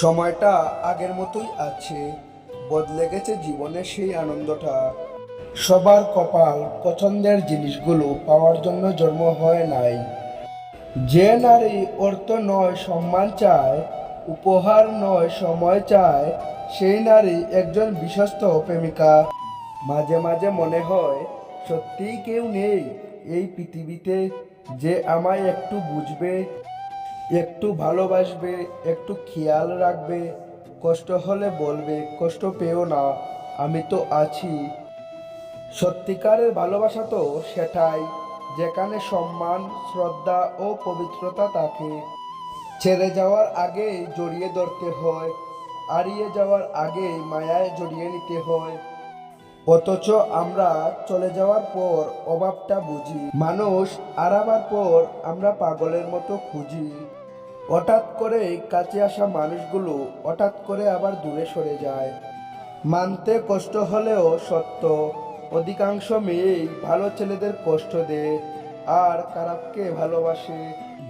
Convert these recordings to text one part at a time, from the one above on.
সময়টা আগের মতোই আছে। বদলে গেছে জীবনের সেই আনন্দটা। সবার কপাল পছন্দের জিনিসগুলো পাওয়ার জন্য জন্ম হয় নাই। যে নারী অর্থ নয়, সম্মান চায়, উপহার নয়, সময় চায়, সেই নারী একজন বিশ্বস্ত প্রেমিকা। মাঝে মাঝে মনে হয়, সত্যিই কেউ নেই এই পৃথিবীতে যে আমায় একটু বুঝবে। একটু ভালোবাসবে, একটু খেয়াল রাখবে, কষ্ট হলে বলবে, কষ্ট পেও না, আমি তো আছি। সত্যিকারের ভালোবাসা তো সেটাই, যেখানে সম্মান, শ্রদ্ধা ও পবিত্রতা থাকে। ছেড়ে যাওয়ার আগে জড়িয়ে ধরতে হয়, হারিয়ে যাওয়ার আগে মায়ায় জড়িয়ে নিতে হয়। অথচ আমরা চলে যাওয়ার পর অভাবটা বুঝি। মানুষ হারাবার পর আমরা পাগলের মতো খুঁজি। হঠাৎ করে কাছে আসা মানুষগুলো হঠাৎ করে আবার দূরে সরে যায়। মানতে কষ্ট হলেও সত্য, অধিকাংশ মেয়েই ভালো ছেলেদের কষ্ট দেয়, আর খারাপকে ভালোবাসে।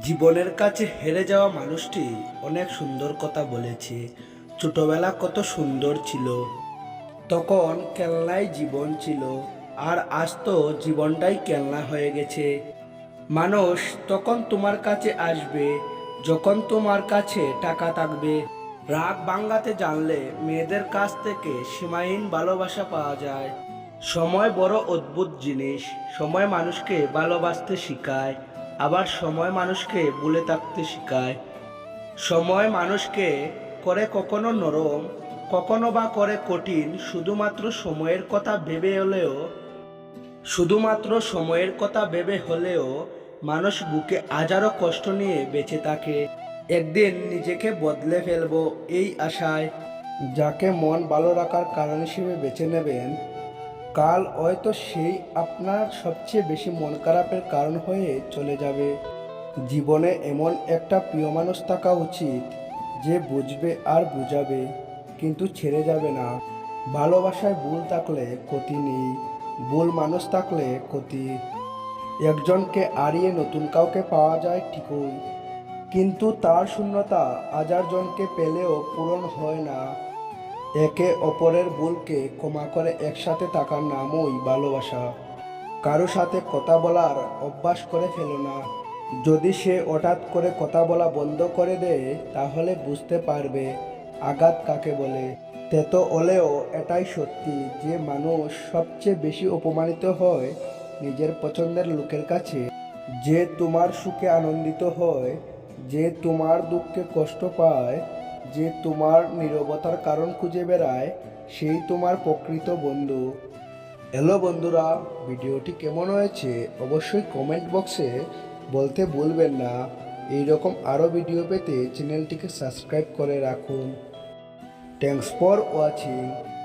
জীবনের কাছে হেরে যাওয়া মানুষটি অনেক সুন্দর কথা বলেছে, ছোটবেলা কত সুন্দর ছিল। তখন কেলনায় জীবন ছিল, আর আজ তো জীবনটাই কেলনা হয়ে গেছে। মানুষ তখন তোমার কাছে আসবে যখন তোমার কাছে টাকা থাকবে, রাগ বাঙ্গাতে জানলে মেয়েদের কাছ থেকে সীমাহীন ভালোবাসা পাওয়া যায়। সময় বড় অদ্ভুত জিনিস, সময় মানুষকে ভালোবাসতে শেখায়, আবার সময় মানুষকে ভুলে থাকতে শেখায়। সময় মানুষকে করে কখনো নরম, কখনো বা করে কঠিন, শুধুমাত্র সময়ের কথা ভেবে হলেও, শুধুমাত্র সময়ের কথা ভেবে হলেও মানুষ বুকে হাজারো কষ্ট নিয়ে বেঁচে থাকে। একদিন নিজেকে বদলে ফেলব এই আশায়। যাকে মন ভালো রাখার কারণ হিসেবে বেছে নেবেন, কাল হয়তো সেই আপনার সবচেয়ে বেশি মন খারাপের কারণ হয়ে চলে যাবে। জীবনে এমন একটা প্রিয় মানুষ থাকা উচিত, যে বুঝবে আর বুঝাবে, কিন্তু ছেড়ে যাবে না। ভালোবাসায় ভুল থাকলে ক্ষতি নেই, ভুল মানুষ থাকলে ক্ষতি। একজনকে হারিয়ে নতুন কাউকে পাওয়া যায় ঠিকই। কিন্তু তার শূন্যতা হাজার জনকে পেলেও পূরণ হয় না। একে অপরের ভুলকে ক্ষমা করে একসাথে থাকার নামই ভালোবাসা। কারও সাথে কথা বলার অভ্যাস করে ফেলো না। যদি সে হঠাৎ করে কথা বলা বন্ধ করে দেয়, তাহলে বুঝতে পারবে আঘাত কাকে বলে। তেতো হলেও এটাই সত্যি যে মানুষ সবচেয়ে বেশি অপমানিত হয় নিজের পছন্দের লোকের কাছে যে তোমার সুখে আনন্দিত হয়, যে তোমার দুঃখে কষ্ট পায়, যে তোমার নীরবতার কারণ খুঁজে বেড়ায়, সেই তোমার প্রকৃত বন্ধু। হ্যালো বন্ধুরা, ভিডিওটি কেমন হয়েছে অবশ্যই কমেন্ট বক্সে বলতে ভুলবেন না। এই রকম আরও ভিডিও পেতে চ্যানেলটিকে সাবস্ক্রাইব করে রাখুন। Thanks for watching